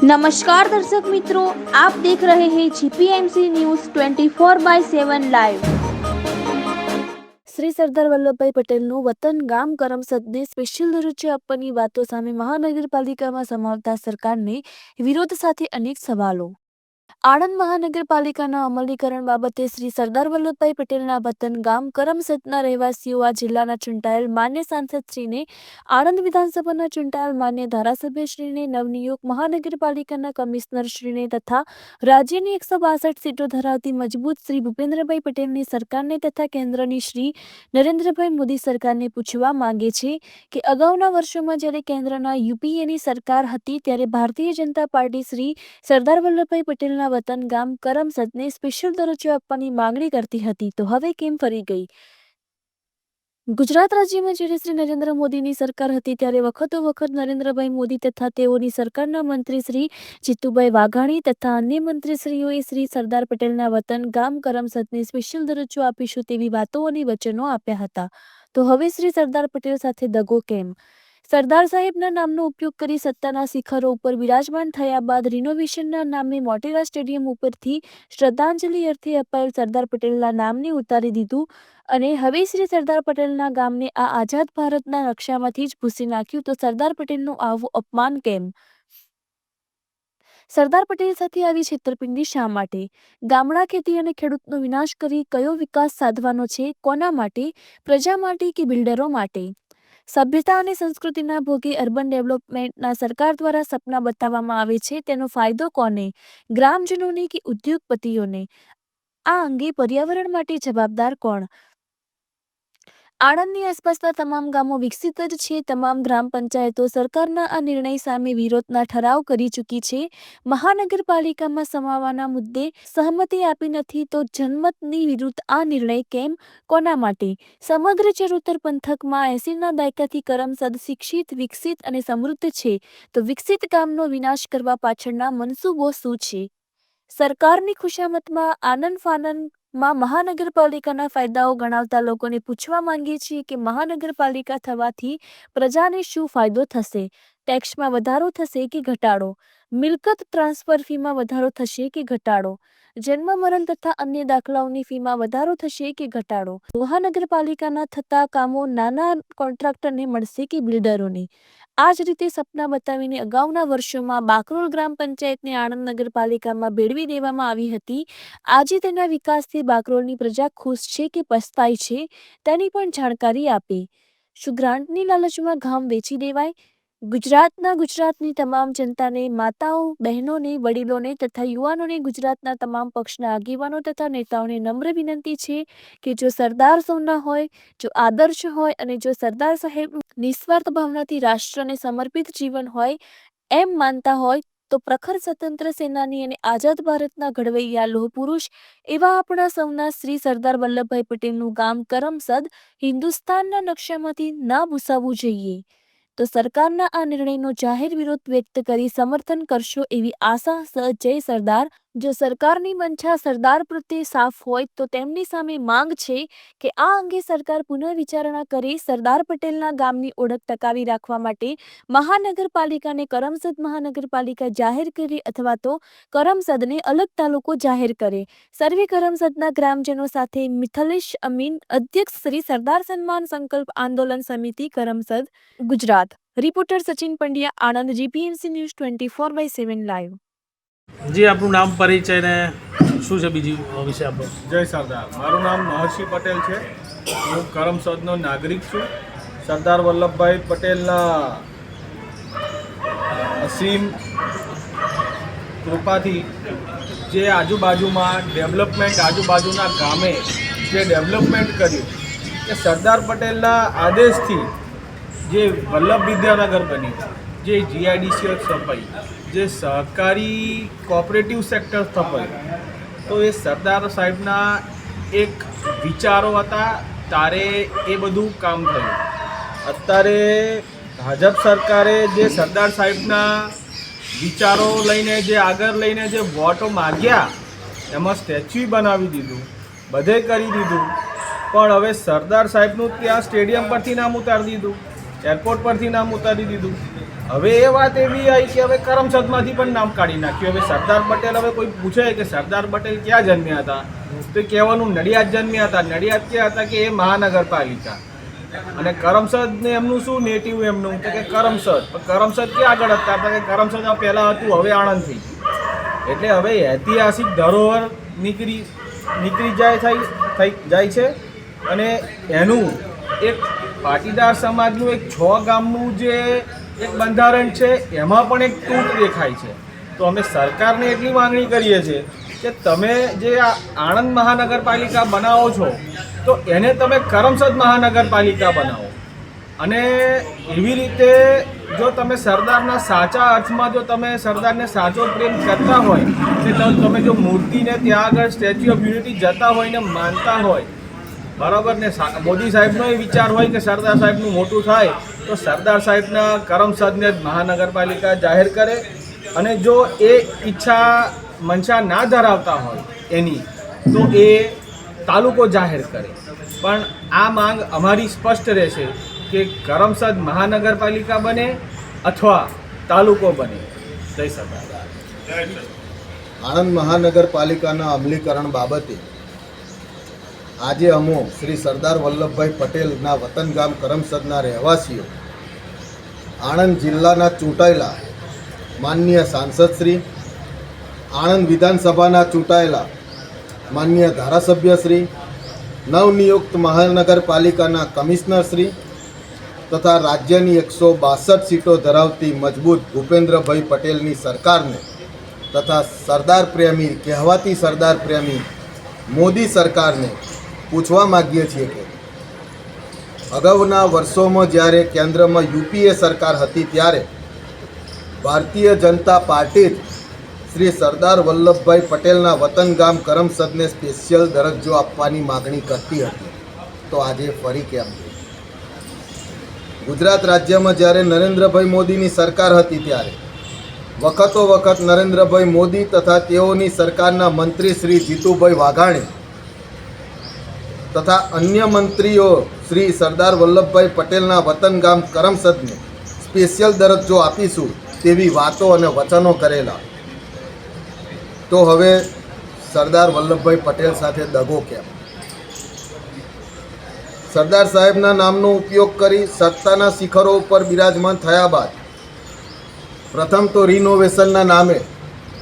નમસ્કાર દર્શક મિત્રો, આપ દેખ રહે હે GPMC news 24 by 7 live Shri Sardar Vallabhbhai પટેલનું વતન ગામ કરમસદને સ્પેશિયલ દરજ્જો આપવાની વાતો સામે મહાનગરપાલિકામાં સમાવતા સરકારને વિરોધ સાથે અનેક સવાલો. આણંદ મહાનગરપાલિકાના અમલીકરણ બાબતે શ્રી સરદાર વલ્લભભાઈ પટેલના વતન ગામ કરમસદના રહેવાસીઓ આ જિલ્લાના ચૂંટાયેલ માન્ય સાંસદશ્રીને આણંદ વિધાનસભાના ચૂંટાયેલ માન્ય ધારાસભ્યશ્રીને નવનિયુક્ત મહાનગરપાલિકાના કમિશનરશ્રીને તથા રાજ્યની એકસો બાસઠ સીટો ધરાવતી મજબૂત શ્રી ભૂપેન્દ્રભાઈ પટેલની સરકારને તથા કેન્દ્રની શ્રી નરેન્દ્રભાઈ મોદી સરકારને પૂછવા માંગે છે કે અગાઉના વર્ષોમાં જ્યારે કેન્દ્રના યુપીએની સરકાર હતી ત્યારે ભારતીય જનતા પાર્ટી શ્રી સરદાર વલ્લભભાઈ પટેલના વતન ગામ કરમસદને સ્પેશિયલ દરજ્જો આપવાની માંગણી કરતી હતી. તો હવે કેમ ફરી ગઈ? ગુજરાત રાજ્યમાં જ્યારે શ્રી નરેન્દ્ર મોદીની સરકાર હતી, ત્યારે વખતો વખત નરેન્દ્રભાઈ મોદી તથા તેઓની સરકારના મંત્રી શ્રી જીતુભાઈ વાઘાણી તથા અન્ય મંત્રીશ્રીઓએ શ્રી સરદાર પટેલના વતન ગામ કરમસદને સ્પેશિયલ દરજ્જો આપીશું તેવી વાતો અને વચનો આપ્યા હતા. તો હવે શ્રી સરદાર પટેલ સાથે દગો કેમ? સરદાર સાહેબના નામનો ઉપયોગ કરી સત્તાના શિખરો ઉપર બિરાજમાન થયા બાદ રિનોવેશનના નામે મોટેરા સ્ટેડિયમ ઉપરથી શ્રદ્ધાંજલિ અર્થે અપાયેલ સરદાર પટેલના નામને ઉતારી દીધું અને હવે શ્રી સરદાર પટેલના ગામને આ આઝાદ ભારતના નકશામાંથી જ ભૂસી નાખ્યું. તો સરદાર પટેલનું આવું અપમાન કેમ? સરદાર પટેલ સાથે આવી છેતરપિંડી શા માટે? ગામડા ખેતી અને ખેડૂતનો વિનાશ કરી કયો વિકાસ સાધવાનો છે? કોના માટે? પ્રજા માટે કે બિલ્ડરો માટે? સભ્યતા અને સંસ્કૃતિના ભોગે અર્બન ડેવલપમેન્ટના સરકાર દ્વારા સપના બતાવવામાં આવે છે, તેનો ફાયદો કોને? ગ્રામજનોને કે ઉદ્યોગપતિઓને? આ અંગે પર્યાવરણ માટે જવાબદાર કોણ? આણંદની આસપાસના તમામ ગામો વિકસિત જ છે. તમામ ગ્રામ પંચાયતો સરકારના આ નિર્ણય સામે વિરોધના ઠરાવ કરી ચૂકી છે. મહાનગરપાલિકામાં સમાવવાના મુદ્દે સહમતિ આપી નથી તો જનમતની વિરુદ્ધ આ નિર્ણય કેમ? કોના માટે? સમગ્ર ચરોતર પંથકમાં એસીના દાયકાથી કરમસદ શિક્ષિત, વિકસિત અને સમૃદ્ધ છે. તો વિકસિત ગામનો વિનાશ કરવા પાછળના મનસૂબો શું છે? સરકારની ખુશામતમાં આનંદ ફાનંદમાં મહાનગરપાલિકાના ફાયદાઓ ગણાવતા લોકોને પૂછવા માંગીએ છીએ કે મહાનગરપાલિકા થવાથી પ્રજાને શું ફાયદો થશે? ટેક્સમાં વધારો થશે કે ઘટાડો? મિલકત ટ્રાન્સફર ફીમાં વધારો થશે કે ઘટાડો? જન્મ, મરણ તથા અન્ય દાખલાઓની ફીમાં વધારો થશે કે ઘટાડો? મહાનગરપાલિકાના થતા કામો નાના કોન્ટ્રાક્ટરને મળશે કે બિલ્ડરોને? આ જ રીતે સપના બતાવીને અગાઉના વર્ષોમાં બાકરોલ ગ્રામ પંચાયતને આણંદ નગરપાલિકામાં ભેળવી દેવામાં આવી હતી. આજે તેના વિકાસથી બાકરોલની પ્રજા ખુશ છે કે પસ્તાય છે, તેની પણ જાણકારી આપી. શું ગ્રાન્ટની લાલચમાં ગામ વેચી દેવાય? ગુજરાતના ગુજરાતની તમામ જનતાને, માતાઓ, બહેનોને, વડીલોને તથા યુવાનોને ગુજરાતના તમામ પક્ષના આગેવાનો તથા નેતાઓને નમ્ર વિનંતી છે કે જો સરદાર સૌના હોય, જો આદર્શ હોય અને જો સરદાર સાહેબ નિસ્વાર્થ ભાવનાથી રાષ્ટ્રને સમર્પિત જીવન હોય એમ માનતા હોય તો પ્રખર સ્વતંત્ર સેનાની અને આઝાદ ભારતના ઘડવૈયા લોહ પુરુષ એવા આપણા સૌના શ્રી સરદાર વલ્લભભાઈ પટેલનું ગામ કરમસદ હિન્દુસ્તાનના નકશામાંથી ના ભૂસાવવું જોઈએ. તો સરકારના આ નિર્ણયનો જાહેર વિરોધ વ્યક્ત કરી સમર્થન કરશો એવી આશા સ જય સરદાર જો સરકારની મંશા સરદાર પ્રત્યે સાફ હોય તો તેમની સામે માંગ છે કે આ અંગે સરકાર પુનઃવિચારણા કરી સરદાર પટેલના ગામની ઓળખ ટકાવી રાખવા માટે મહાનગરપાલિકાને કરમસદ મહાનગરપાલિકા જાહેર કરી અથવા તો કરમસદને અલગ તાલુકો જાહેર કરે. સર્વે કરમસદના ગ્રામજનો સાથે મિથલેશ અમીન અધ્યક્ષ શ્રી સરદાર સન્માન સંકલ્પ આંદોલન સમિતિ Karamsad, Gujarat. Reporter Sachin Pandya, Anand, GPMC news twenty four by seven live. જી, આપણું નામ પરિચય ને શું છે બીજી વિશે આપણો? જય સરદાર. મારું નામ મહર્ષિ પટેલ છે. હું કરમસદનો નાગરિક છું. સરદાર વલ્લભભાઈ પટેલના અસીમ કૃપાથી જે આજુબાજુમાં ડેવલપમેન્ટ, આજુબાજુના ગામે જે ડેવલપમેન્ટ કર્યું, એ સરદાર પટેલના આદેશથી જે વલ્લભ વિદ્યાનગર બન્યું જે જીઆઈડીસીઓ સ્થપાઈ જે સહકારી કોઓપરેટિવ સેક્ટર સ્થપાયું તો એ સરદાર સાહેબના એક વિચારો હતા, તારે એ બધું કામ થયું. અત્યારે ભાજપ સરકારે જે સરદાર સાહેબના વિચારો લઈને જે આગળ લઈને જે વોટો માગ્યા, એમાં સ્ટેચ્યુ બનાવી દીધું, બધે કરી દીધું. પણ હવે સરદાર સાહેબનું ત્યાં સ્ટેડિયમ પરથી નામ ઉતારી દીધું, એરપોર્ટ પરથી નામ ઉતારી દીધું. હવે એ વાત એવી આવી કે હવે કરમસદમાંથી પણ નામ કાઢી નાખ્યું. હવે સરદાર પટેલ હવે કોઈ પૂછે કે સરદાર પટેલ ક્યાં જન્મ્યા હતા? તો કહેવાનું નડિયાદ જન્મ્યા હતા. નડિયાદ ક્યાં હતા કે એ મહાનગરપાલિકા. અને કરમસદ ને એમનું શું નેટિવ એમનું? તો કે કરમસદ. કરમસદ ક્યાં આગળ હતા? તો કે કરમસદ આ પહેલાં હતું, હવે આણંદ થઈ એટલે હવે ઐતિહાસિક ધરોહર નીકળી નીકળી જાય થઈ થઈ, જાય છે. અને એનું એક પાટીદાર સમાજનું એક છ ગામનું જે એક બંધારણ છે, એમાં પણ એક તૂટ દેખાય છે. તો અમે સરકારને એટલી માંગણી કરીએ છીએ કે તમે જે આ આણંદ મહાનગરપાલિકા બનાવો છો, તો એને તમે કરમસદ મહાનગરપાલિકા બનાવો. અને એવી રીતે જો તમે સરદારના સાચા અર્થમાં જો તમે સરદારને સાચો પ્રેમ કરતા હોય કે તમે જો મૂર્તિને ત્યાં આગળ સ્ટેચ્યુ ઓફ યુનિટી જતા હોય ને માનતા હોય બરાબર ને મોદી સાહેબનો એ વિચાર હોય કે સરદાર સાહેબનું મોટું થાય, તો સરદાર સાહેબના કરમસદને જ મહાનગરપાલિકા જાહેર કરે અને જો એ ઈચ્છા મંશા ના ધરાવતા હોય એની, તો એ તાલુકો જાહેર કરે. પણ આ માંગ અમારી સ્પષ્ટ રહેશે કે કરમસદ મહાનગરપાલિકા બને અથવા તાલુકો બને. જય સરદાર. આણંદ મહાનગરપાલિકાના અમલીકરણ બાબતે આજે અમો શ્રી સરદાર વલ્લભભાઈ પટેલના વતન ગામ કરમસદના રહેવાસીઓ, આણંદ જિલ્લાના ચૂંટાયેલા માનનીય સાંસદશ્રી આણંદ વિધાનસભાના ચૂંટાયેલા માનનીય ધારાસભ્યશ્રી નવનિયુક્ત મહાનગરપાલિકાના કમિશનરશ્રી તથા રાજ્યની એકસો બાસઠ સીટો ધરાવતી મજબૂત ભૂપેન્દ્રભાઈ પટેલની સરકારને તથા સરદાર પ્રેમી કહેવાતી સરદાર પ્રેમી મોદી સરકારને પૂછવા માગીએ છીએ કે અગાઉના વર્ષોમાં જ્યારે કેન્દ્રમાં યુપીએ સરકાર હતી ત્યારે ભારતીય જનતા પાર્ટી શ્રી સરદાર વલ્લભભાઈ પટેલના વતન ગામ કરમસદને સ્પેશિયલ દરજ્જો આપવાની માગણી કરતી હતી. તો આજે ફરી કેમ? ગુજરાત રાજ્યમાં જ્યારે નરેન્દ્રભાઈ મોદીની સરકાર હતી ત્યારે વખતો વખત નરેન્દ્રભાઈ મોદી તથા તેઓની સરકારના મંત્રી શ્રી જીતુભાઈ વાઘાણી તથા અન્ય મંત્રીઓ શ્રી સરદાર વલ્લભભાઈ પટેલના વતન ગામ કરમસદને સ્પેશિયલ દરજ્જો આપીશું તેવી વાતો અને વચનો કરેલા. તો હવે સરદાર વલ્લભભાઈ પટેલ સાથે દગો કેમ? સરદાર સાહેબના નામનો ઉપયોગ કરી સત્તાના શિખરો ઉપર બિરાજમાન થયા બાદ પ્રથમ તો રિનોવેશનના નામે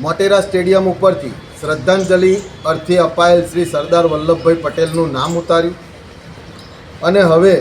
મોટેરા સ્ટેડિયમ ઉપરથી શ્રદ્ધાંજલિ અર્થે અપાયેલ શ્રી સરદાર વલ્લભભાઈ પટેલનું નામ ઉતાર્યું. અને હવે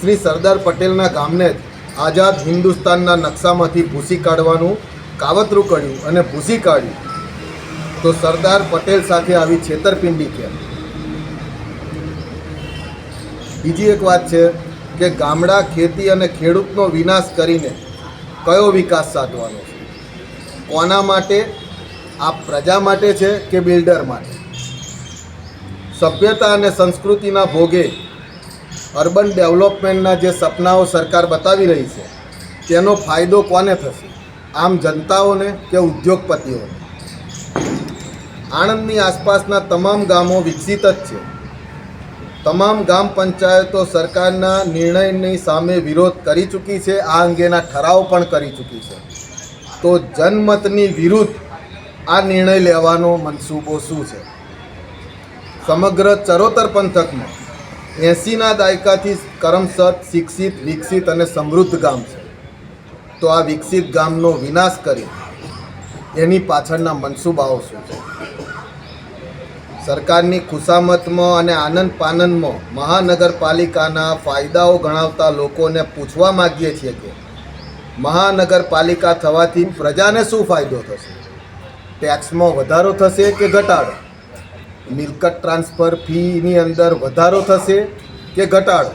શ્રી સરદાર પટેલના ગામને જ આઝાદ હિન્દુસ્તાનના નકશામાંથી ભૂસી કાઢવાનું કાવતરું કર્યું અને ભૂસી કાઢ્યું. તો સરદાર પટેલ સાથે આવી છેતરપિંડી કેમ? બીજી એક વાત છે કે ગામડા, ખેતી અને ખેડૂતનો વિનાશ કરીને કયો વિકાસ સાધવાનો છે? કોના માટે આ પ્રજા માટે છે કે બિલ્ડર માટે? સભ્યતા અને સંસ્કૃતિના ભોગે અર્બન ડેવલપમેન્ટના જે સપનાઓ સરકાર બતાવી રહી છે, તેનો ફાયદો કોને થશે? આમ જનતાઓને કે ઉદ્યોગપતિઓને? આણંદની આસપાસના તમામ ગામો વિકસિત જ છે. તમામ ગામ પંચાયતો સરકારના નિર્ણયની સામે વિરોધ કરી ચૂકી છે, આ અંગેના ઠરાવ પણ કરી ચૂકી છે. તો જનમતની વિરુદ્ધ આ નિર્ણય લેવાનો મનસૂબો શું છે? સમગ્ર ચરોતર પંથકમાં એંસીના દાયકાથી કરમસદ, શિક્ષિત, વિકસિત અને સમૃદ્ધ ગામ છે. તો આ વિકસિત ગામનો વિનાશ કરી એની પાછળના મનસૂબાઓ શું છે? સરકારની ખુશામતમાં અને આનંદ પાનંદમાં મહાનગરપાલિકાના ફાયદાઓ ગણાવતા લોકોને પૂછવા માગીએ છીએ કે મહાનગરપાલિકા થવાથી પ્રજાને શું ફાયદો થશે? ટેક્સમાં વધારો થશે કે ઘટાડો? મિલકત ટ્રાન્સફર ફીની અંદર વધારો થશે કે ઘટાડો?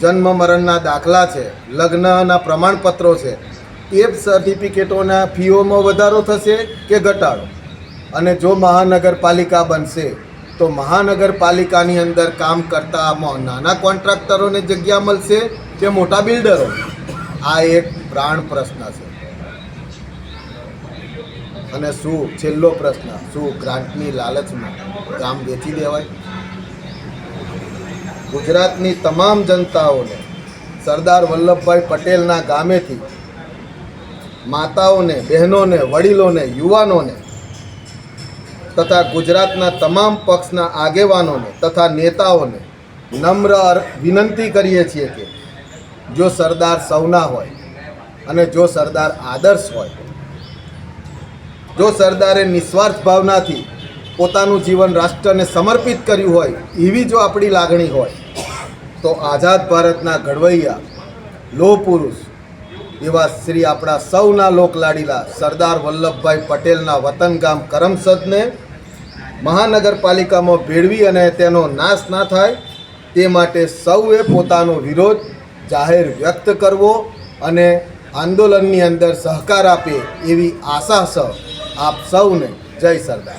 જન્મ મરણના દાખલા છે, લગ્નના પ્રમાણપત્રો છે, એ સર્ટિફિકેટોના ફીઓમાં વધારો થશે કે ઘટાડો? અને જો મહાનગરપાલિકા બનશે, તો મહાનગરપાલિકાની અંદર કામ કરતામાં નાના કોન્ટ્રાક્ટરોને જગ્યા મળશે કે મોટા બિલ્ડરો આ એક પ્રાણ પ્રશ્ન છે. અને શું છેલ્લો પ્રશ્ન, શું ગ્રાન્ટની લાલચમાં ગામ વેચી દેવાય? ગુજરાતની તમામ જનતાઓને સરદાર વલ્લભભાઈ પટેલના ગામેથી માતાઓને, બહેનોને, વડીલોને, યુવાનોને તથા ગુજરાતના તમામ પક્ષના આગેવાનોને તથા નેતાઓને નમ્ર વિનંતી કરીએ છીએ કે જો સરદાર સૌના હોય અને જો સરદાર આદર્શ હોય જો સરદારે નિસ્વાર્થ ભાવનાથી પોતાનું જીવન રાષ્ટ્રને સમર્પિત કર્યું હોય, એવી જો આપણી લાગણી હોય, તો આઝાદ ભારતના ઘડવૈયા લોહ પુરુષ એવા શ્રી આપણા સૌના લોકલાડીલા સરદાર વલ્લભભાઈ પટેલના વતન ગામ કરમસદને મહાનગરપાલિકામાં ભેળવી અને તેનો નાશ ના થાય, તે માટે સૌએ પોતાનો વિરોધ જાહેર વ્યક્ત કરવો અને આંદોલનની અંદર સહકાર આપે એવી આશા સહ આપ સૌને જય સરદાર.